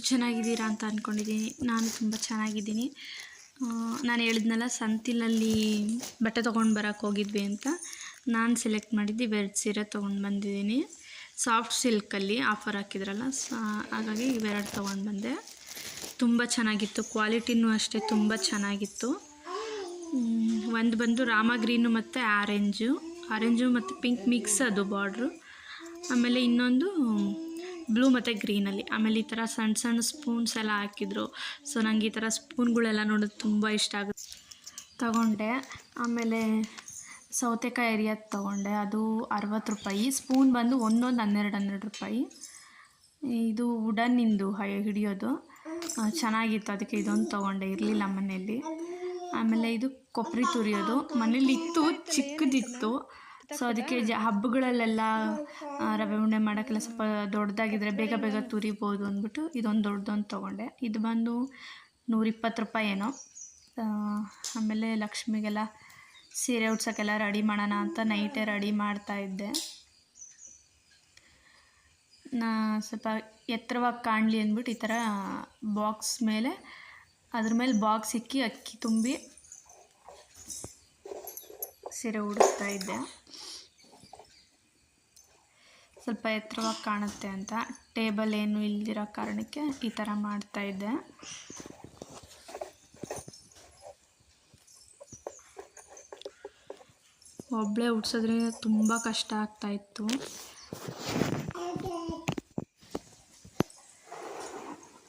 ಎಲ್ಲರೂ ಚೆನ್ನಾಗಿದ್ದೀರಾ ಅಂತ ಅಂದ್ಕೊಂಡಿದ್ದೀನಿ ನಾನು ತುಂಬ ಚೆನ್ನಾಗಿದ್ದೀನಿ. ನಾನು ಹೇಳಿದ್ನಲ್ಲ, ಸಂತಿಲಲ್ಲಿ ಬಟ್ಟೆ ತೊಗೊಂಡು ಬರೋಕ್ಕೆ ಹೋಗಿದ್ವಿ ಅಂತ. ನಾನು ಸೆಲೆಕ್ಟ್ ಮಾಡಿದ್ದು ಇವೆರಡು ಸೀರೆ ತೊಗೊಂಡು ಬಂದಿದ್ದೀನಿ. ಸಾಫ್ಟ್ ಸಿಲ್ಕಲ್ಲಿ ಆಫರ್ ಹಾಕಿದ್ರಲ್ಲ ಹಾಗಾಗಿ ಇವೆರಡು ತೊಗೊಂಡು ಬಂದೆ. ತುಂಬ ಚೆನ್ನಾಗಿತ್ತು, ಕ್ವಾಲಿಟಿನೂ ಅಷ್ಟೇ ತುಂಬ ಚೆನ್ನಾಗಿತ್ತು. ಒಂದು ಬಂದು ರಾಮ ಗ್ರೀನು ಮತ್ತು ಆರೆಂಜು. ಆರೆಂಜು ಮತ್ತು ಪಿಂಕ್ ಮಿಕ್ಸ್ ಅದು ಬಾರ್ಡ್ರು ಆಮೇಲೆ ಇನ್ನೊಂದು ಬ್ಲೂ ಮತ್ತು ಗ್ರೀನಲ್ಲಿ ಆಮೇಲೆ ಈ ಥರ ಸಣ್ಣ ಸಣ್ಣ ಸ್ಪೂನ್ಸ್ ಎಲ್ಲ ಹಾಕಿದ್ರು. ಸೊ ನನಗೆ ಈ ಥರ ಸ್ಪೂನ್ಗಳೆಲ್ಲ ನೋಡೋದು ತುಂಬ ಇಷ್ಟ ಆಗುತ್ತೆ. ತಗೊಂಡೆ. ಆಮೇಲೆ ಸೌತೆಕಾಯಿ ಏರಿಯಾದ ತೊಗೊಂಡೆ. ಅದು ಅರವತ್ತು ರೂಪಾಯಿ. ಸ್ಪೂನ್ ಬಂದು ಒಂದೊಂದು ಹನ್ನೆರಡು ಹನ್ನೆರಡು ರೂಪಾಯಿ. ಇದು ವುಡನ್ನಿಂದು ಹಿಡಿಯೋದು. ಚೆನ್ನಾಗಿತ್ತು. ಅದಕ್ಕೆ ಇದೊಂದು ತೊಗೊಂಡೆ. ಇರಲಿಲ್ಲ ಮನೆಯಲ್ಲಿ. ಆಮೇಲೆ ಇದು ಕೊಬ್ಬರಿ ತುರಿಯೋದು. ಮನೇಲಿ ಇತ್ತು, ಚಿಕ್ಕದಿತ್ತು. ಸೊ ಅದಕ್ಕೆ ಜ ಹಬ್ಬಗಳಲ್ಲೆಲ್ಲ ರವೆ ಉಂಡೆ ಮಾಡೋಕ್ಕೆಲ್ಲ ಸ್ವಲ್ಪ ದೊಡ್ಡದಾಗಿದ್ದರೆ ಬೇಗ ಬೇಗ ತುರಿಬೋದು ಅಂದ್ಬಿಟ್ಟು ಇದೊಂದು ದೊಡ್ಡದೊಂದು ತೊಗೊಂಡೆ. ಇದು ಬಂದು ನೂರಿಪ್ಪತ್ತು ರೂಪಾಯಿ ಏನೋ. ಆಮೇಲೆ ಲಕ್ಷ್ಮಿಗೆಲ್ಲ ಸೀರೆ ಉಡ್ಸೋಕ್ಕೆಲ್ಲ ರೆಡಿ ಮಾಡೋಣ ಅಂತ ನೈಟೇ ರೆಡಿ ಮಾಡ್ತಾಯಿದ್ದೆ ನಾ ಸ್ವಲ್ಪ ಎತ್ತರವಾಗಿ ಕಾಣಲಿ ಅಂದ್ಬಿಟ್ಟು ಈ ಥರ ಬಾಕ್ಸ್ ಮೇಲೆ ಅದ್ರ ಮೇಲೆ ಬಾಕ್ಸ್ ಇಕ್ಕಿ ಅಕ್ಕಿ ತುಂಬಿ ಸೀರೆ ಉಡಿಸ್ತಾ ಇದ್ದೆ. ಸ್ವಲ್ಪ ಎತ್ತರವಾಗಿ ಕಾಣುತ್ತೆ ಅಂತ. ಟೇಬಲ್ ಏನು ಇಲ್ದಿರೋ ಕಾರಣಕ್ಕೆ ಈ ಥರ ಮಾಡ್ತಾ ಇದ್ದೆ. ಒಬ್ಬಳೇ ಉಡ್ಸೋದ್ರಿಂದ ತುಂಬ ಕಷ್ಟ ಆಗ್ತಾಯಿತ್ತು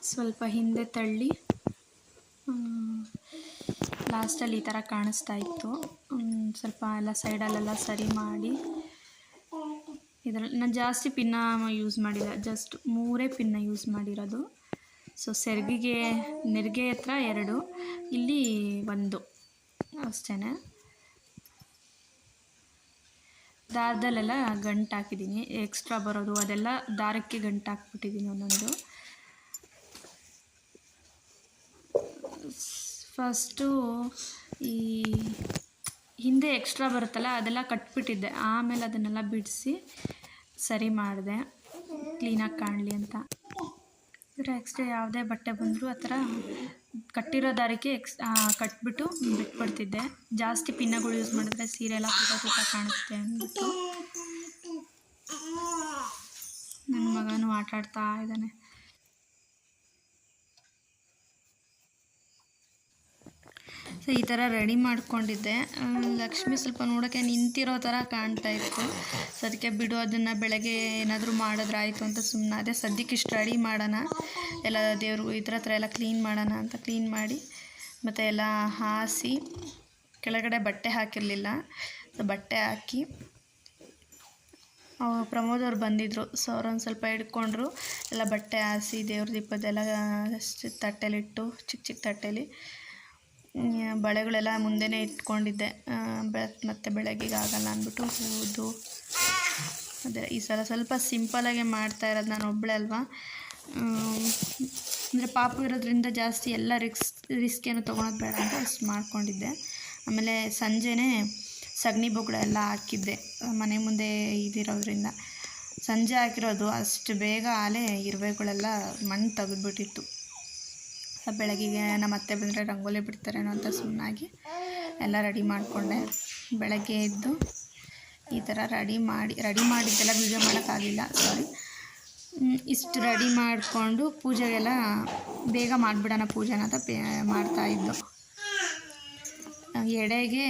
ಸ್ವಲ್ಪ ಹಿಂದೆ ತಳ್ಳಿ ಲಾಸ್ಟಲ್ಲಿ ಈ ಥರ ಕಾಣಿಸ್ತಾ ಇತ್ತು. ಸ್ವಲ್ಪ ಎಲ್ಲ ಸೈಡಲ್ಲೆಲ್ಲ ಸರಿ ಮಾಡಿ ಇದರಲ್ಲಿ ನಾನು ಜಾಸ್ತಿ ಪಿನ್ನ ಯೂಸ್ ಮಾಡಿಲ್ಲ ಜಸ್ಟ್ ಮೂರೇ ಪಿನ್ನ ಯೂಸ್ ಮಾಡಿರೋದು. ಸೊ ಸೆರ್ಗಿಗೆ ನೆರಿಗೆ ಹತ್ರ ಎರಡು, ಇಲ್ಲಿ ಒಂದು ಅಷ್ಟೇ ದಾರದಲ್ಲೆಲ್ಲ ಗಂಟು ಹಾಕಿದ್ದೀನಿ ಎಕ್ಸ್ಟ್ರಾ ಬರೋದು, ಅದೆಲ್ಲ ದಾರಕ್ಕೆ ಗಂಟು ಹಾಕ್ಬಿಟ್ಟಿದ್ದೀನಿ ಒಂದೊಂದು. ಫಸ್ಟು ಈ ಹಿಂದೆ ಎಕ್ಸ್ಟ್ರಾ ಬರುತ್ತಲ್ಲ, ಅದೆಲ್ಲ ಕಟ್ಬಿಟ್ಟಿದ್ದೆ. ಆಮೇಲೆ ಅದನ್ನೆಲ್ಲ ಬಿಡಿಸಿ ಸರಿ ಮಾಡಿದೆ. ಕ್ಲೀನಾಗಿ ಕಾಣಲಿ ಅಂತ. ನೆಕ್ಸ್ಟ್ ಯಾವುದೇ ಬಟ್ಟೆ ಬಂದರೂ ಆ ಥರ ಕಟ್ಟಿರೋ ದಾರಿಗೆ ಎಕ್ಸ್ ಕಟ್ಬಿಟ್ಟು ಬಿಟ್ಬಿಡ್ತಿದ್ದೆ. ಜಾಸ್ತಿ ಪಿನ್ನಗಳು ಯೂಸ್ ಮಾಡಿದ್ರೆ ಸೀರೆ ಎಲ್ಲ ಪುಟ ಪುಟ ಕಾಣುತ್ತೆ ಅಂದ್ಬಿಟ್ಟು. ನನ್ನ ಮಗನೂ ಆಟ ಆಡ್ತಾ ಇದ್ದಾನೆ. ಸೊ, ಈ ಥರ ರೆಡಿ ಮಾಡಿಕೊಂಡಿದ್ದೆ. ಲಕ್ಷ್ಮಿ ಸ್ವಲ್ಪ ನೋಡೋಕ್ಕೆ ನಿಂತಿರೋ ಥರ ಕಾಣ್ತಾ ಇತ್ತು. ಸೊ, ಅದಕ್ಕೆ ಬಿಡು, ಅದನ್ನು ಬೆಳಗ್ಗೆ ಏನಾದರೂ ಮಾಡಿದ್ರಾಯಿತು ಅಂತ ಸುಮ್ಮನೆ ಅದೇ ಸದ್ಯಕ್ಕೆ ಇಷ್ಟು ರೆಡಿ ಮಾಡೋಣ. ಎಲ್ಲ ದೇವರು ಇದ್ರ ಹತ್ರ ಎಲ್ಲ ಕ್ಲೀನ್ ಮಾಡೋಣ ಅಂತ ಕ್ಲೀನ್ ಮಾಡಿ, ಮತ್ತು ಎಲ್ಲ ಹಾಸಿ, ಕೆಳಗಡೆ ಬಟ್ಟೆ ಹಾಕಿರಲಿಲ್ಲ. ಸೊ, ಬಟ್ಟೆ ಹಾಕಿ ಪ್ರಮೋದ್ ಅವ್ರು ಬಂದಿದ್ದರು ಸೊ, ಅವ್ರೊಂದು ಸ್ವಲ್ಪ ಹಿಡ್ಕೊಂಡ್ರು. ಎಲ್ಲ ಬಟ್ಟೆ ಹಾಸಿ, ದೇವ್ರ ದೀಪದ್ದೆಲ್ಲ ಅಷ್ಟು ತಟ್ಟೆಲಿಟ್ಟು, ಚಿಕ್ಕ ಚಿಕ್ಕ ತಟ್ಟೆಲಿ ಬಳೆಗಳೆಲ್ಲ ಮುಂದೆನೇ ಇಟ್ಕೊಂಡಿದ್ದೆ. ಬೆ, ಮತ್ತೆ ಬೆಳಗ್ಗೆಗೆ ಆಗಲ್ಲ ಅಂದ್ಬಿಟ್ಟು ಹೌದು ಅದೇ ಈ ಸಲ ಸ್ವಲ್ಪ ಸಿಂಪಲಾಗೆ ಮಾಡ್ತಾ ಇರೋದು ನಾನು ಒಬ್ಬಳೆ ಅಲ್ವಾ? ಅಂದರೆ ಪಾಪು ಇರೋದ್ರಿಂದ ಜಾಸ್ತಿ ಎಲ್ಲ ರಿಕ್ಸ್, ರಿಸ್ಕ್ ಏನು ತೊಗೊಳೋದು ಬೇಡ ಅಂತ ಅಷ್ಟು ಮಾಡ್ಕೊಂಡಿದ್ದೆ. ಆಮೇಲೆ ಸಂಜೆನೇ ಸಗಣಿ ಬೊಗಳ ಎಲ್ಲ ಹಾಕಿದ್ದೆ, ಮನೆ ಮುಂದೆ ಇದಿರೋದ್ರಿಂದ. ಸಂಜೆ ಹಾಕಿರೋದು ಅಷ್ಟು ಬೇಗ ಆಲೆ ಇರುವೆಗಳೆಲ್ಲ ಮಣ್ಣು ತೆಗೆದ್ಬಿಟ್ಟಿತ್ತು. ಬೆಳಗ್ಗೆಗೆ ನಮ್ಮ ಅತ್ತೆ ಬಂದರೆ ರಂಗೋಲಿ ಬಿಡ್ತಾರೇನೋ ಅಂತ ಸುಮ್ಮನಾಗಿ ಎಲ್ಲ ರೆಡಿ ಮಾಡಿಕೊಂಡೆ. ಬೆಳಗ್ಗೆ ಎದ್ದು ಈ ಥರ ರೆಡಿ ಮಾಡಿ, ರೆಡಿ ಮಾಡಿದ್ದೆಲ್ಲ ವೀಡಿಯೋ ಮಾಡೋಕ್ಕಾಗಲಿಲ್ಲ ಸಾರಿ ಇಷ್ಟು ರೆಡಿ ಮಾಡಿಕೊಂಡು ಪೂಜೆಗೆಲ್ಲ ಬೇಗ ಮಾಡಿಬಿಡೋಣ ಪೂಜೆನ ಅಂತ ಪೇ ಮಾಡ್ತಾಯಿದ್ದು ಎಡೆಗೆ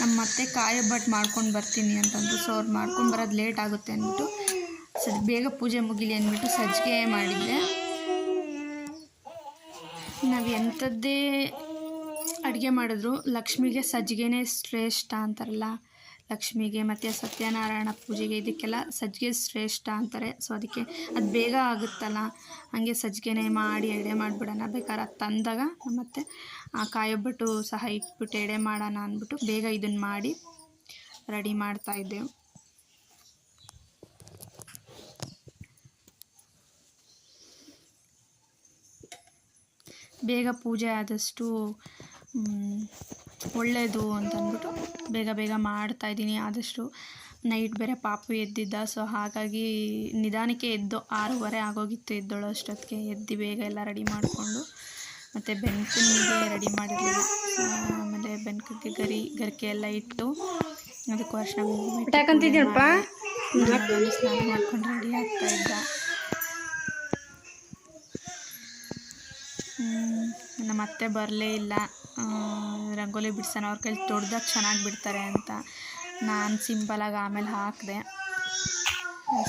ನಮ್ಮ ಮತ್ತೆ ಕಾಯಬಟ್ ಮಾಡ್ಕೊಂಡು ಬರ್ತೀನಿ ಅಂತಂದು ಸೊ ಅವ್ರು ಮಾಡ್ಕೊಂಡು ಬರೋದು ಲೇಟ್ ಆಗುತ್ತೆ ಅಂದ್ಬಿಟ್ಟು ಸ ಬೇಗ ಪೂಜೆ ಮುಗಿಲಿ ಅಂದ್ಬಿಟ್ಟು ಸಜ್ಜಿಗೆ ಮಾಡಿದ್ದೆ. ನಾವು ಎಂಥದ್ದೇ ಅಡುಗೆ ಮಾಡಿದ್ರು, ಲಕ್ಷ್ಮಿಗೆ ಸಜ್ಜಿಗೆನೇ ಶ್ರೇಷ್ಠ ಅಂತಾರಲ್ಲ. ಲಕ್ಷ್ಮಿಗೆ ಮತ್ತು ಸತ್ಯನಾರಾಯಣ ಪೂಜೆಗೆ ಇದಕ್ಕೆಲ್ಲ ಸಜ್ಜಿಗೆ ಶ್ರೇಷ್ಠ ಅಂತಾರೆ. ಸೊ ಅದಕ್ಕೆ ಅದು ಬೇಗ ಆಗುತ್ತಲ್ಲ. ಹಾಗೆ ಸಜ್ಜಿಗೆನೇ ಮಾಡಿ ಎಡೆ ಮಾಡಿಬಿಡೋಣ. ಬೇಕಾದ್ರೆ ಅದು ತಂದಾಗ ಮತ್ತು ಆ ಕಾಯೊಬ್ಬಟ್ಟು ಸಹ ಇಟ್ಬಿಟ್ಟು ಎಡೆ ಮಾಡೋಣ ಅಂದ್ಬಿಟ್ಟು ಬೇಗ ಇದನ್ನು ಮಾಡಿ ರೆಡಿ ಮಾಡ್ತಾಯಿದ್ದೆವು ಬೇಗ ಪೂಜೆ ಆದಷ್ಟು ಒಳ್ಳೆಯದು ಅಂತ ಅಂದ್ಬಿಟ್ಟು ಬೇಗ ಬೇಗ ಮಾಡ್ತಾಯಿದ್ದೀನಿ ಆದಷ್ಟು ನೈಟ್ ಬೇರೆ ಪಾಪು ಎದ್ದಿದ್ದ ಸೊ ಹಾಗಾಗಿ ನಿಧಾನಕ್ಕೆ ಎದ್ದು ಆರೂವರೆ ಆಗೋಗಿತ್ತು ಎದ್ದೋಳು ಅಷ್ಟೊತ್ತಿಗೆ. ಎದ್ದು ಬೇಗ ಎಲ್ಲ ರೆಡಿ ಮಾಡಿಕೊಂಡು ಮತ್ತು ಬೆನ್ಕನಿಗೆ ರೆಡಿ ಮಾಡಿರಲಿಲ್ಲ. ಆಮೇಲೆ ಬೆನ್ಕಕ್ಕೆ ಗರಿ ಗರಿಕೆ ಎಲ್ಲ ಇಟ್ಟು ಅದಕ್ಕೆ ವರ್ಷ ಸ್ನಾನ ಮಾಡ್ಕೊಂಡು ರೆಡಿ ಆಗ್ತಾ ಇದ್ದ ಹ್ಮ್, ನಮ್ಮ ಅತ್ತೆ ಬರಲೇ ಇಲ್ಲ. ರಂಗೋಲಿ ಬಿಡ್ಸೋಣ, ಅವ್ರ ಕೈಲಿ ತೊಡ್ದಾಗ ಚೆನ್ನಾಗಿ ಬಿಡ್ತಾರೆ ಅಂತ ನಾನು ಸಿಂಪಲಾಗಿ ಆಮೇಲೆ ಹಾಕಿದೆ.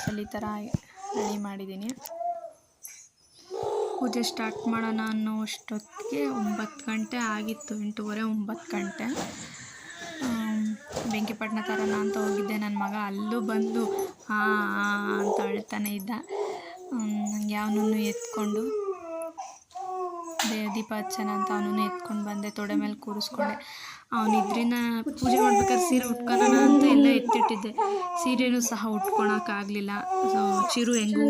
ಸಲ ಈ ಥರ ರೆಡಿ ಮಾಡಿದ್ದೀನಿ ಪೂಜೆ ಸ್ಟಾರ್ಟ್ ಮಾಡೋಣ ಅನ್ನೋ ಅಷ್ಟೊತ್ತಿಗೆ ಒಂಬತ್ತು ಗಂಟೆ ಆಗಿತ್ತು, ಎಂಟೂವರೆ ಒಂಬತ್ತು ಗಂಟೆ. ಬೆಂಕಿಪಟ್ಟಣ ತರೋಣ ಅಂತ ಹೋಗಿದ್ದೆ. ನನ್ನ ಮಗ ಅಲ್ಲೂ ಬಂದು, ಹಾಂ ಅಂತ ಅಳ್ತಾನೆ ಇದ್ದ. ಯಾವನೂ ಎತ್ಕೊಂಡು ದೇ ದೀಪ ಹಚ್ಚನ ಅಂತ ಅವನೂ ಎತ್ಕೊಂಡು ಬಂದೆ, ತೊಡೆ ಮೇಲೆ ಕೂರಿಸ್ಕೊಂಡೆ. ಅವನಿದ್ರಿನ ಪೂಜೆ ಮಾಡ್ಬೇಕಾದ್ರೆ ಸೀರೆ ಉಟ್ಕೊಳ್ಳೋಣ ಅಂತ ಎಲ್ಲ ಎತ್ತಿಟ್ಟಿದ್ದೆ. ಸೀರೆನೂ ಸಹ ಉಟ್ಕೊಳಕ್ಕಾಗಲಿಲ್ಲ. ಸೊ ಚಿರು ಹೆಂಗೂ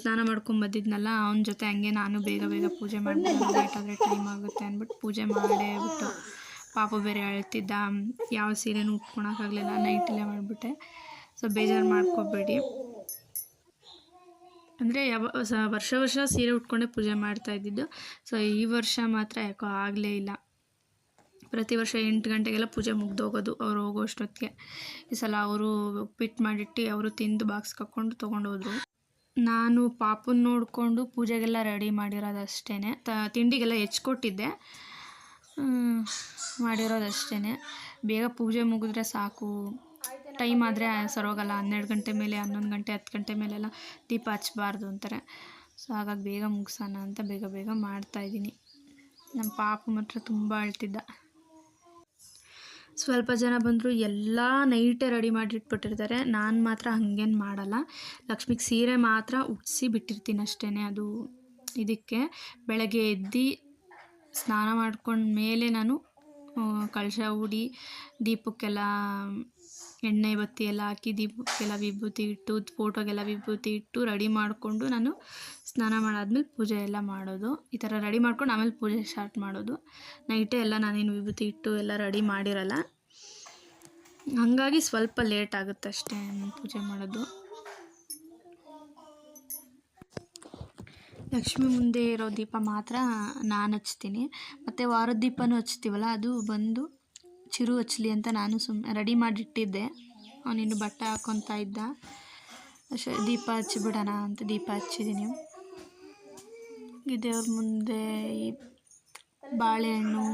ಸ್ನಾನ ಮಾಡ್ಕೊಂಡು ಬಂದಿದ್ನಲ್ಲ, ಅವನ ಜೊತೆ ಹಂಗೆ ನಾನು ಬೇಗ ಬೇಗ ಪೂಜೆ ಮಾಡ್ತೀನಿ ಲೇಟ್ ಆದರೆ ಟೈಮ್ ಆಗುತ್ತೆ ಅಂದ್ಬಿಟ್ಟು ಪೂಜೆ ಮಾಡೇ ಬಿಟ್ಟು ಪಾಪ ಬೇರೆ ಅಳ್ತಿದ್ದ. ಯಾವ ಸೀರೆನೂ ಉಟ್ಕೊಳಕ್ಕಾಗಲಿಲ್ಲ ನೈಟಲ್ಲೇ ಮಾಡಿಬಿಟ್ಟೆ. ಸೊ ಬೇಜಾರು ಮಾಡ್ಕೋಬೇಡಿ. ಅಂದರೆ ಯಾವ ಸ ವರ್ಷ ವರ್ಷ ಸೀರೆ ಉಟ್ಕೊಂಡೇ ಪೂಜೆ ಮಾಡ್ತಾ ಇದ್ದಿದ್ದು. ಸೊ ಈ ವರ್ಷ ಮಾತ್ರ ಯಾಕೋ ಆಗಲೇ ಇಲ್ಲ. ಪ್ರತಿ ವರ್ಷ ಎಂಟು ಗಂಟೆಗೆಲ್ಲ ಪೂಜೆ ಮುಗ್ದೋಗೋದು ಅವ್ರು ಹೋಗೋ ಅಷ್ಟೊತ್ತಿಗೆ ಈ ಸಲ ಅವರು ಪಿಟ್ ಮಾಡಿಟ್ಟು ಅವರು ತಿಂದು ಬಾಕ್ಸ್ ಕಕ್ಕೊಂಡು ತೊಗೊಂಡೋದ್ರು. ನಾನು ಪಾಪನ ನೋಡಿಕೊಂಡು ಪೂಜೆಗೆಲ್ಲ ರೆಡಿ ಮಾಡಿರೋದಷ್ಟೇ ತ, ತಿಂಡಿಗೆಲ್ಲ ಹೆಚ್ಕೊಟ್ಟಿದ್ದೆ. ಮಾಡಿರೋದಷ್ಟೇ ಬೇಗ ಪೂಜೆ ಮುಗಿದ್ರೆ ಸಾಕು. ಟೈಮ್ ಆದರೆ ಸರೋಗಲ್ಲ. ಹನ್ನೆರಡು ಗಂಟೆ ಮೇಲೆ, ಹನ್ನೊಂದು ಗಂಟೆ, ಹತ್ತು ಗಂಟೆ ಮೇಲೆಲ್ಲ ದೀಪ ಹಚ್ಚಬಾರ್ದು ಅಂತಾರೆ. ಸೊ ಹಾಗಾಗಿ ಬೇಗ ಮುಗಿಸೋಣ ಅಂತ ಬೇಗ ಬೇಗ ಮಾಡ್ತಾಯಿದ್ದೀನಿ ನಮ್ಮ ಪಾಪ ಮಾತ್ರ ತುಂಬ ಅಳ್ತಿದ್ದ. ಸ್ವಲ್ಪ ಜನ ಬಂದರು, ಎಲ್ಲ ನೈಟೇ ರೆಡಿ ಮಾಡಿಟ್ಬಿಟ್ಟಿರ್ತಾರೆ. ನಾನು ಮಾತ್ರ ಹಾಗೇನು ಮಾಡಲ್ಲ. ಲಕ್ಷ್ಮಿಗೆ ಸೀರೆ ಮಾತ್ರ ಉಟ್ಸಿ ಬಿಟ್ಟಿರ್ತೀನಿ ಅಷ್ಟೇ ಅದು ಇದಕ್ಕೆ. ಬೆಳಗ್ಗೆ ಎದ್ದು ಸ್ನಾನ ಮಾಡ್ಕೊಂಡ ಮೇಲೆ ನಾನು ಕಳಶ ಹೂಡಿ ದೀಪಕ್ಕೆಲ್ಲ ಎಣ್ಣೆ ಬತ್ತಿ ಎಲ್ಲ ಹಾಕಿ ದೀಪಕ್ಕೆಲ್ಲ ವಿಭೂತಿ ಇಟ್ಟು ಫೋಟೋಗೆಲ್ಲ ವಿಭೂತಿ ಇಟ್ಟು ರೆಡಿ ಮಾಡಿಕೊಂಡು ನಾನು ಸ್ನಾನ ಮಾಡಾದ್ಮೇಲೆ ಪೂಜೆ ಎಲ್ಲ ಮಾಡೋದು. ಈ ಥರ ರೆಡಿ ಮಾಡ್ಕೊಂಡು ಆಮೇಲೆ ಪೂಜೆ ಸ್ಟಾರ್ಟ್ ಮಾಡೋದು. ನೈಟೇ ಎಲ್ಲ ನಾನೇನು ವಿಭೂತಿ ಇಟ್ಟು ಎಲ್ಲ ರೆಡಿ ಮಾಡಿರಲ್ಲ. ಹಾಗಾಗಿ ಸ್ವಲ್ಪ ಲೇಟ್ ಆಗುತ್ತೆ ಅಷ್ಟೇ ಪೂಜೆ ಮಾಡೋದು. ಲಕ್ಷ್ಮಿ ಮುಂದೆ ಇರೋ ದೀಪ ಮಾತ್ರ ನಾನು ಹಚ್ತೀನಿ. ಮತ್ತು ವಾರದ ದೀಪನೂ ಹಚ್ತೀವಲ್ಲ, ಅದು ಬಂದು ಚಿರು ಹಚ್ಚಲಿ ಅಂತ ನಾನು ಸುಮ್ಮನೆ ರೆಡಿ ಮಾಡಿಟ್ಟಿದ್ದೆ. ಅವನಿನ್ನು ಬಟ್ಟೆ ಹಾಕ್ಕೊತಾ ಇದ್ದ. ದೀಪ ಹಚ್ಚಿಬಿಡೋಣ ಅಂತ ದೀಪ ಹಚ್ಚಿದ್ದೀನಿ ದೇವ್ರ ಮುಂದೆ ಈ ಬಾಳೆಹಣ್ಣು,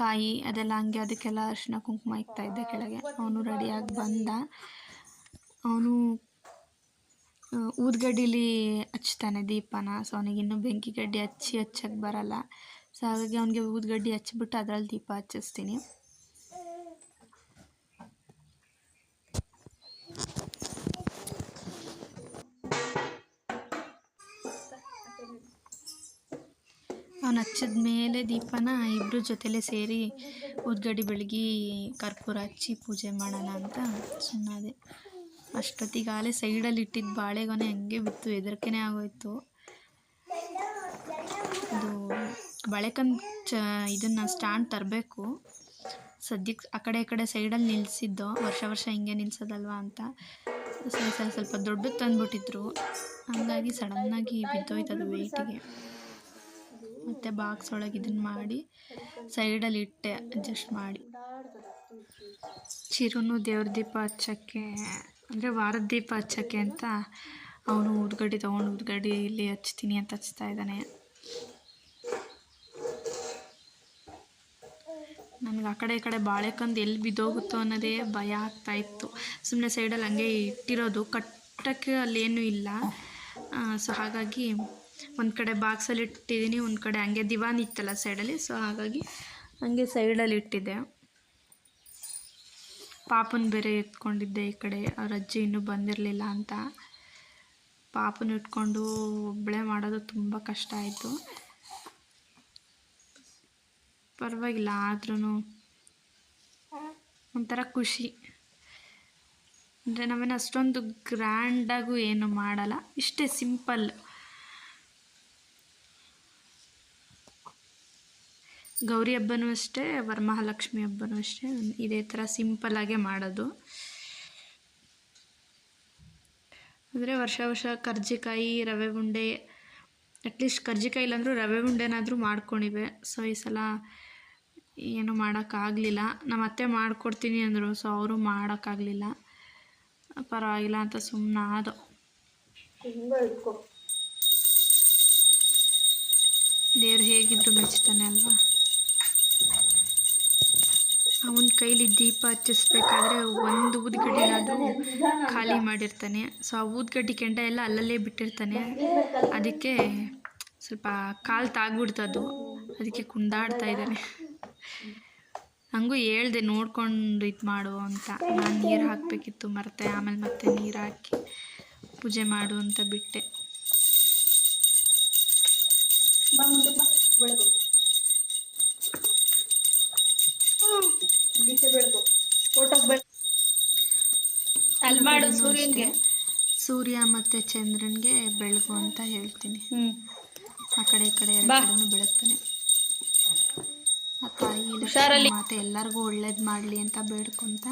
ಕಾಯಿ ಅದೆಲ್ಲ ಹಂಗೆ ಅದಕ್ಕೆಲ್ಲ ಅರಿಶಿನ ಕುಂಕುಮ ಇಕ್ತಾ ಇದ್ದೆ ಕೆಳಗೆ. ಅವನು ರೆಡಿಯಾಗಿ ಬಂದ. ಅವನು ಊದ್ಗಡ್ಡಿಲಿ ಹಚ್ತಾನೆ ದೀಪನ. ಸೊ ಅವನಿಗಿನ್ನೂ ಬೆಂಕಿ ಗಡ್ಡಿ ಹಚ್ಚಿ ಹಚ್ಚಕ್ಕೆ ಬರಲ್ಲ. ಸೊ ಹಾಗಾಗಿ ಅವನಿಗೆ ಊದ್ಗಡ್ಡಿ ಹಚ್ಚಿಬಿಟ್ಟು ಅದರಲ್ಲಿ ದೀಪ ಹಚ್ಚಿಸ್ತೀನಿ. ಅವನು ಹಚ್ಚಿದ ಮೇಲೆ ದೀಪನ ಇಬ್ಬರು ಜೊತೆಲೇ ಸೇರಿ ಉದ್ಗಡಿ ಬೆಳಗಿ ಕರ್ಪೂರ ಹಚ್ಚಿ ಪೂಜೆ ಮಾಡೋಣ ಅಂತ ಸುಮ್ಮನೆ ಅಷ್ಟೊತ್ತಿಗಾಲೇ ಸೈಡಲ್ಲಿ ಇಟ್ಟಿದ್ದ ಬಾಳೆಗೊನೆ ಹಂಗೆ ಬಿತ್ತು, ಹೆದರಿಕೆನೇ ಆಗೋಯ್ತು. ಅದು ಬಳೆಕನ್ ಚ, ಇದನ್ನು ಸ್ಟ್ಯಾಂಡ್ ತರಬೇಕು. ಸದ್ಯಕ್ಕೆ ಆ ಕಡೆ ಈ ಕಡೆ ಸೈಡಲ್ಲಿ ನಿಲ್ಲಿಸಿದ್ದು ವರ್ಷ ವರ್ಷ ಹಿಂಗೆ ನಿಲ್ಸೋದಲ್ವಾ ಅಂತ ಸ್ವಲ್ಪ ಸ್ವಲ್ಪ ದೊಡ್ಡದು ತಂದುಬಿಟ್ಟಿದ್ರು. ಹಂಗಾಗಿ ಸಡನ್ನಾಗಿ ಬಿದ್ದೋಯ್ತು ಅದು ವೆಯ್ಟಿಗೆ ಮತ್ತು ಬಾಕ್ಸ್ ಒಳಗೆ ಇದನ್ನು ಮಾಡಿ ಸೈಡಲ್ಲಿ ಇಟ್ಟೆ ಅಡ್ಜಸ್ಟ್ ಮಾಡಿ. ಚಿರುನು ದೇವ್ರ ದೀಪ ಹಚ್ಚೋಕ್ಕೆ, ಅಂದರೆ ವಾರದ ದೀಪ ಹಚ್ಚೋಕ್ಕೆ ಅಂತ ಅವನು ಉದ್ಗಡಿ ತೊಗೊಂಡು, ಉದ್ಗಡಿ ಇಲ್ಲಿ ಹಚ್ತೀನಿ ಅಂತ ಹಚ್ತಾ ಇದ್ದಾನೆ. ನನಗೆ ಆ ಕಡೆ ಈ ಕಡೆ ಬಾಳೆಕಂದು ಎಲ್ಲಿ ಬಿದ್ದೋಗುತ್ತೋ ಅನ್ನೋದೇ ಭಯ ಆಗ್ತಾ ಇತ್ತು. ಸುಮ್ಮನೆ ಸೈಡಲ್ಲಿ ಹಂಗೆ ಇಟ್ಟಿರೋದು, ಕಟ್ಟಕ್ಕೆ ಅಲ್ಲೇನೂ ಇಲ್ಲ. ಸೊ ಹಾಗಾಗಿ ಒಂದು ಕಡೆ ಬಾಕ್ಸಲ್ಲಿ ಇಟ್ಟಿದ್ದೀನಿ, ಒಂದು ಕಡೆ ಹಂಗೆ ದಿವಾನ್ ಇತ್ತಲ್ಲ ಸೈಡಲ್ಲಿ ಸೊ ಹಾಗಾಗಿ ಹಂಗೆ ಸೈಡಲ್ಲಿ ಇಟ್ಟಿದ್ದೆ. ಪಾಪನ ಬೇರೆ ಎತ್ಕೊಂಡಿದ್ದೆ ಈ ಕಡೆ, ಅವ್ರ ಅಜ್ಜಿ ಇನ್ನೂ ಬಂದಿರಲಿಲ್ಲ ಅಂತ. ಪಾಪನ ಇಟ್ಕೊಂಡು ಒಬ್ಬಳೆ ಮಾಡೋದು ತುಂಬ ಕಷ್ಟ ಆಯಿತು. ಪರವಾಗಿಲ್ಲ ಆದ್ರೂ ಒಂಥರ ಖುಷಿ. ಅಂದರೆ ನಾವೇನು ಅಷ್ಟೊಂದು ಗ್ರ್ಯಾಂಡಾಗೂ ಏನು ಮಾಡಲ್ಲ, ಇಷ್ಟೇ ಸಿಂಪಲ್ ಗೌರಿ ಹಬ್ಬನೂ ಅಷ್ಟೇ ವರಮಹಾಲಕ್ಷ್ಮಿ ಹಬ್ಬನೂ ಅಷ್ಟೇ. ಇದೇ ಥರ ಸಿಂಪಲ್ಲಾಗೆ ಮಾಡೋದು. ಅಂದರೆ ವರ್ಷ ವರ್ಷ ಕರ್ಜಿಕಾಯಿ ರವೆ ಉಂಡೆ ಅಟ್ಲೀಸ್ಟ್ ಕರ್ಜಿಕಾಯಿ ಇಲ್ಲಾಂದ್ರೂ ರವೆ ಉಂಡೆನಾದರೂ ಮಾಡ್ಕೊಂಡಿವೆ. ಸೊ ಈ ಸಲ ಏನು ಮಾಡೋಕ್ಕಾಗಲಿಲ್ಲ. ನಮ್ಮ ಅತ್ತೆ ಮಾಡಿಕೊಡ್ತೀನಿ ಅಂದರು ಸೊ ಅವರು ಮಾಡೋಕ್ಕಾಗಲಿಲ್ಲ. ಪರವಾಗಿಲ್ಲ ಅಂತ ಸುಮ್ಮನೆ ಆದೋ. ದೇವ್ರು ಹೇಗಿದ್ರು ಮೆಚ್ತಾನೆ ಅಲ್ವಾ? ಅವನ ಕೈಲಿ ದೀಪ ಹಚ್ಚಿಸ್ಬೇಕಾದ್ರೆ ಒಂದು ಊದ್ಗಡ್ಡಿನಾದರೂ ಖಾಲಿ ಮಾಡಿರ್ತಾನೆ. ಸೊ ಆ ಊದ್ಗಡ್ಡಿ ಕೆಂಡ ಎಲ್ಲ ಅಲ್ಲಲ್ಲೇ ಬಿಟ್ಟಿರ್ತಾನೆ. ಅದಕ್ಕೆ ಸ್ವಲ್ಪ ಕಾಲು ತಾಗ್ಬಿಡ್ತದು ಅದಕ್ಕೆ ಕುಂದಾಡ್ತಾ ಇದ್ದಾನೆ. ನನಗೂ ಹೇಳ್ದೆ, ನೋಡ್ಕೊಂಡು ಇದು ಮಾಡು ಅಂತ. ನಾನು ನೀರು ಹಾಕಬೇಕಿತ್ತು ಮರ್ತೆ, ಆಮೇಲೆ ಮತ್ತೆ ನೀರು ಹಾಕಿ ಪೂಜೆ ಮಾಡು ಅಂತ ಬಿಟ್ಟೆ. ಫೋಟೋಗೆ ಅಲ್ಲಿ ಮಾಡು ಸೂರ್ಯನಿಗೆ. ಸೂರ್ಯ ಮತ್ತೆ ಚಂದ್ರನಿಗೆ ಬೆಳಗು ಅಂತ ಹೇಳ್ತೀನಿ. ಆ ಕಡೆ ಈ ಕಡೆ ಎರಡು ಬಾ. ಕಡೆನೂ ಬೆಳಗ್ತಾನೆ. ಆ ತಾಯಿ. ಮಾತೆ ಎಲ್ಲರಿಗೂ ಒಳ್ಳೇದು ಮಾಡಲಿ ಅಂತ ಬೇಡ್ಕೊಂತ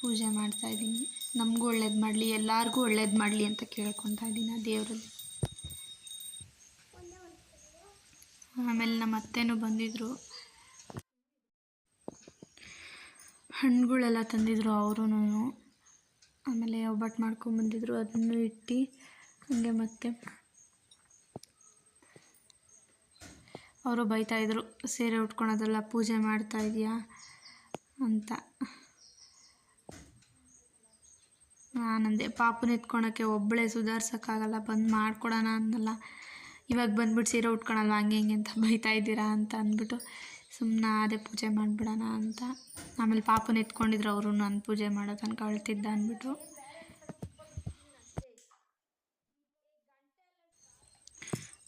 ಪೂಜೆ ಮಾಡ್ತಾ ಇದ್ದೀನಿ. ನಮ್ಗೂ ಒಳ್ಳೇದು ಮಾಡ್ಲಿ ಎಲ್ಲರಿಗೂ ಒಳ್ಳೇದು ಮಾಡ್ಲಿ ಅಂತ ಕೇಳ್ಕೊತಾ ಇದ್ದೀನಿ ಆ ದೇವರಲ್ಲಿ. ಆಮೇಲೆ ನಮ್ಮ ಅತ್ತೆನೂ ಬಂದಿದ್ದರು ಹಣ್ಣುಗಳೆಲ್ಲ ತಂದಿದ್ರು ಅವರು ಆಮೇಲೆ ಒಬ್ಬಟ್ಟು ಮಾಡ್ಕೊಂಬಂದಿದ್ರು ಅದನ್ನು ಇಟ್ಟು ಹಾಗೆ ಮತ್ತೆ ಅವರು ಬೈತಾಯಿದ್ರು ಸೀರೆ ಉಟ್ಕೊಳೋದೆಲ್ಲ ಪೂಜೆ ಮಾಡ್ತಾ ಇದೆಯಾ ಅಂತ. ನಾನಂದೆ, ಪಾಪನ ಎತ್ಕೊಳಕ್ಕೆ ಒಬ್ಬಳೇ ಸುಧಾರ್ಸೋಕ್ಕಾಗಲ್ಲ, ಬಂದು ಮಾಡ್ಕೊಡೋಣ ಅಂದಲ್ಲ ಇವಾಗ ಬಂದ್ಬಿಟ್ಟು ಸೀರೆ ಉಟ್ಕೊಳಲ್ವ, ಹಂಗೆ ಹಿಂಗೆ ಅಂತ ಬೈತಾ ಇದ್ದೀರಾ ಅಂತ ಅಂದ್ಬಿಟ್ಟು ಸುಮ್ಮನೆ ಅದೇ ಪೂಜೆ ಮಾಡಿಬಿಡೋಣ ಅಂತ. ಆಮೇಲೆ ಪಾಪನ ಎತ್ಕೊಂಡಿದ್ರು ಅವರು ನಾನು ಪೂಜೆ ಮಾಡೋ ತನಕ ಅಳ್ತಿದ್ದ ಅಂದ್ಬಿಟ್ಟು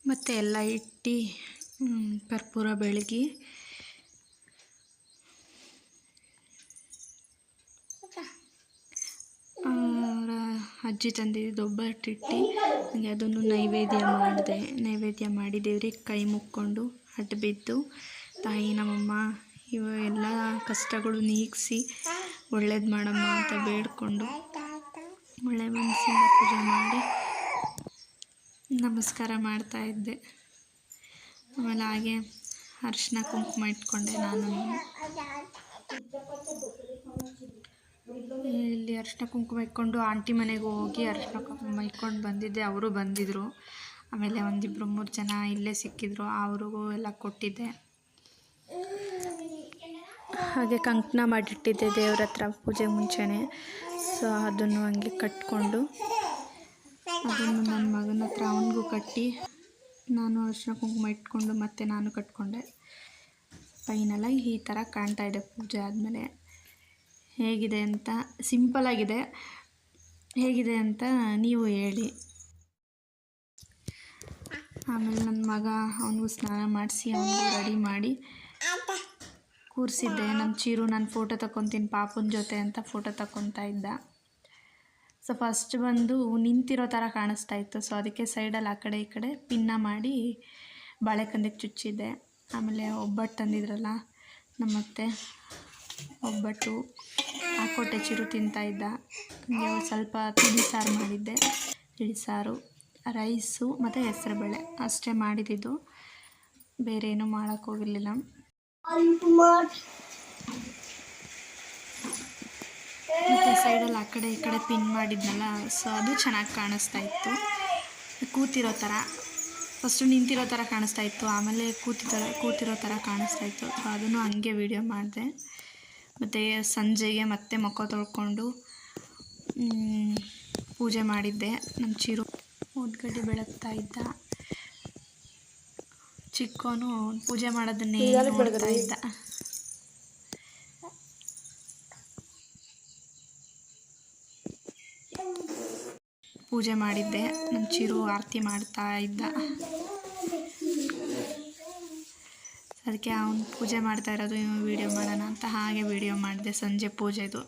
ಮತ್ತು ಎಲ್ಲ ಇಟ್ಟು ಕರ್ಪೂರ ಬೆಳಗ್ಗೆ ಅಜ್ಜಿ ತಂದಿದ್ದು ಒಬ್ಬಟ್ಟಿಟ್ಟು ಹಾಗೆ ಅದನ್ನು ನೈವೇದ್ಯ ಮಾಡಿದೆ. ನೈವೇದ್ಯ ಮಾಡಿ ದೇವ್ರಿಗೆ ಕೈ ಮುಕ್ಕೊಂಡು ಅಡ್ಡ ಬಿದ್ದು ತಾಯಿ, ನಮ್ಮಮ್ಮ, ಇವ ಎಲ್ಲ ಕಷ್ಟಗಳು ನೀಗಿಸಿ ಒಳ್ಳೇದು ಮಾಡಮ್ಮ ಅಂತ ಬೇಡ್ಕೊಂಡು ಒಳ್ಳೆ ಮನಸ್ಸಿಂದ ಪೂಜೆ ಮಾಡಿ ನಮಸ್ಕಾರ ಮಾಡ್ತಾ ಇದ್ದೆ. ಆಮೇಲೆ ಹಾಗೆ ಅರಿಶಿನ ಕುಂಕುಮ ಇಟ್ಕೊಂಡೆ ನಾನು. ಇಲ್ಲಿ ಅರಿಶಿನ ಕುಂಕುಮ ಇಟ್ಕೊಂಡು ಆಂಟಿ ಮನೆಗೆ ಹೋಗಿ ಅರಿಶಿನ ಕುಂಕುಮ ಇಟ್ಕೊಂಡು ಬಂದಿದ್ದೆ. ಅವರು ಬಂದಿದ್ದರು ಆಮೇಲೆ ಒಂದಿಬ್ಬರು ಮೂರು ಜನ ಇಲ್ಲೇ ಸಿಕ್ಕಿದ್ರು. ಅವ್ರಿಗೂ ಎಲ್ಲ ಕೊಟ್ಟಿದ್ದೆ. ಹಾಗೆ ಕಂಕಣ ಮಾಡಿಟ್ಟಿದ್ದೆ ದೇವ್ರ ಹತ್ರ ಪೂಜೆ ಮುಂಚೆನೇ. ಸೊ ಅದನ್ನು ಹಂಗೆ ಕಟ್ಕೊಂಡು ಅದನ್ನು ನನ್ನ ಮಗನ ಹತ್ರ ಅವನಿಗೂ ಕಟ್ಟಿ ನಾನು ಅರಿಶಿನ ಕುಂಕುಮ ಇಟ್ಕೊಂಡು ಮತ್ತೆ ನಾನು ಕಟ್ಕೊಂಡೆ. ಫೈನಲಾಗಿ ಈ ಥರ ಕಾಣ್ತಾ ಇದೆ ಪೂಜೆ ಆದಮೇಲೆ. ಹೇಗಿದೆ ಅಂತ ಸಿಂಪಲಾಗಿದೆ ಹೇಗಿದೆ ಅಂತ ನೀವು ಹೇಳಿ. ಆಮೇಲೆ ನನ್ನ ಮಗ ಅವನಿಗೂ ಸ್ನಾನ ಮಾಡಿಸಿ, ಅವನಿಗೂ ರೆಡಿ ಮಾಡಿ. ಕೂರಿಸಿದ್ದೆ ನನ್ನ ಚೀರು ನಾನು ಫೋಟೋ ತಗೊತೀನಿ ಪಾಪನ ಜೊತೆ ಅಂತ ಫೋಟೋ ತಗೊತಾ ಇದ್ದ. ಸೊ ಫಸ್ಟ್ ಬಂದು ನಿಂತಿರೋ ಥರ ಕಾಣಿಸ್ತಾ ಇತ್ತು. ಸೊ ಅದಕ್ಕೆ ಸೈಡಲ್ಲಿ ಆ ಕಡೆ ಈ ಕಡೆ ಪಿನ್ನ ಮಾಡಿ ಬಾಳೆಕಂದಿಗೆ ಚುಚ್ಚಿದ್ದೆ. ಆಮೇಲೆ ಒಬ್ಬಟ್ಟು ತಂದಿದ್ರಲ್ಲ, ನಮ್ಮತ್ತೆ ಒಬ್ಬಟ್ಟು ಹಾಕೊಟ್ಟೆ ಚಿರು ತಿಂತಾಯಿದ್ದ ಇದ್ದ. ಸ್ವಲ್ಪ ತಿಳಿ ಸಾರು ಮಾಡಿದ್ದೆ. ತಿಳಿ ಸಾರು, ರೈಸು ಮತ್ತು ಹೆಸರುಬೇಳೆ, ಅಷ್ಟೇ ಮಾಡಿದ್ದು. ಬೇರೆ ಏನೂ ಮಾಡೋಕ್ಕೋಗಿರಲಿಲ್ಲ ಮತ್ತು ಸೈಡಲ್ಲಿ ಆ ಕಡೆ ಈ ಕಡೆ ಪಿನ್ ಮಾಡಿದ್ನಲ್ಲ ಸೊ ಅದು ಚೆನ್ನಾಗಿ ಕಾಣಿಸ್ತಾ ಇತ್ತು. ಕೂತಿರೋ ಥರ ಫಸ್ಟು ನಿಂತಿರೋ ಥರ ಕಾಣಿಸ್ತಾ ಇತ್ತು, ಆಮೇಲೆ ಕೂತಿರೋ ಕೂತಿರೋ ಥರ ಕಾಣಿಸ್ತಾ ಇತ್ತು. ಸೊ ಅದನ್ನು ಹಂಗೆ ವೀಡಿಯೋ ಮಾಡಿದೆ. ಮತ್ತು ಸಂಜೆಗೆ ಮತ್ತೆ ಮುಖ ತೊಳ್ಕೊಂಡು ಪೂಜೆ ಮಾಡಿದ್ದೆ. ನಮ್ಮ ಚಿರು ಮುದ್ಗಡ್ಡೆ ಬೆಳಗ್ತಾ ಇದ್ದ. ಚಿಕ್ಕವನು ಪೂಜೆ ಮಾಡೋದನ್ನೇ ನೋಡ್ತಾ ಇದ್ದ. ಪೂಜೆ ಮಾಡಿದ್ದೆ ನಮ್ಮ ಚಿರು ಆರತಿ ಮಾಡ್ತಾ ಇದ್ದ. ಅದಕ್ಕೆ ಅವನು ಪೂಜೆ ಮಾಡ್ತಾ ಇರೋದು ವೀಡಿಯೋ ಮಾಡೋಣ ಅಂತ ಹಾಗೆ ವೀಡಿಯೋ ಮಾಡಿದೆ ಸಂಜೆ ಪೂಜೆದು.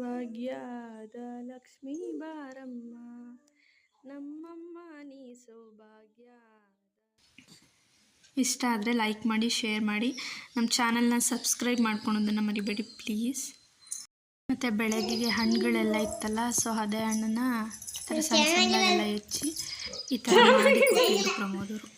ಭಾಗ್ಯದ ಲಕ್ಷ್ಮೀ ಬಾರಮ್ಮ ನಮ್ಮಮ್ಮ ನೀ ಸೌಭಾಗ್ಯ ಇಷ್ಟ ಆದರೆ ಲೈಕ್ ಮಾಡಿ ಶೇರ್ ಮಾಡಿ. ನಮ್ಮ ಚಾನಲ್ನ ಸಬ್ಸ್ಕ್ರೈಬ್ ಮಾಡ್ಕೊಳೋದನ್ನು ಮರಿಬೇಡಿ ಪ್ಲೀಸ್ ಮತ್ತು ಬೆಳಗ್ಗೆಗೆ ಹಣ್ಣುಗಳೆಲ್ಲ ಇತ್ತಲ್ಲ ಸೊ ಅದೇ ಹಣ್ಣನ್ನ ಈ ಥರ ಸಣ್ಣ ಎಲ್ಲ ಹೆಚ್ಚಿ ಈ ಥರ ಮಾಡಿ ಪ್ರಮೋದರು.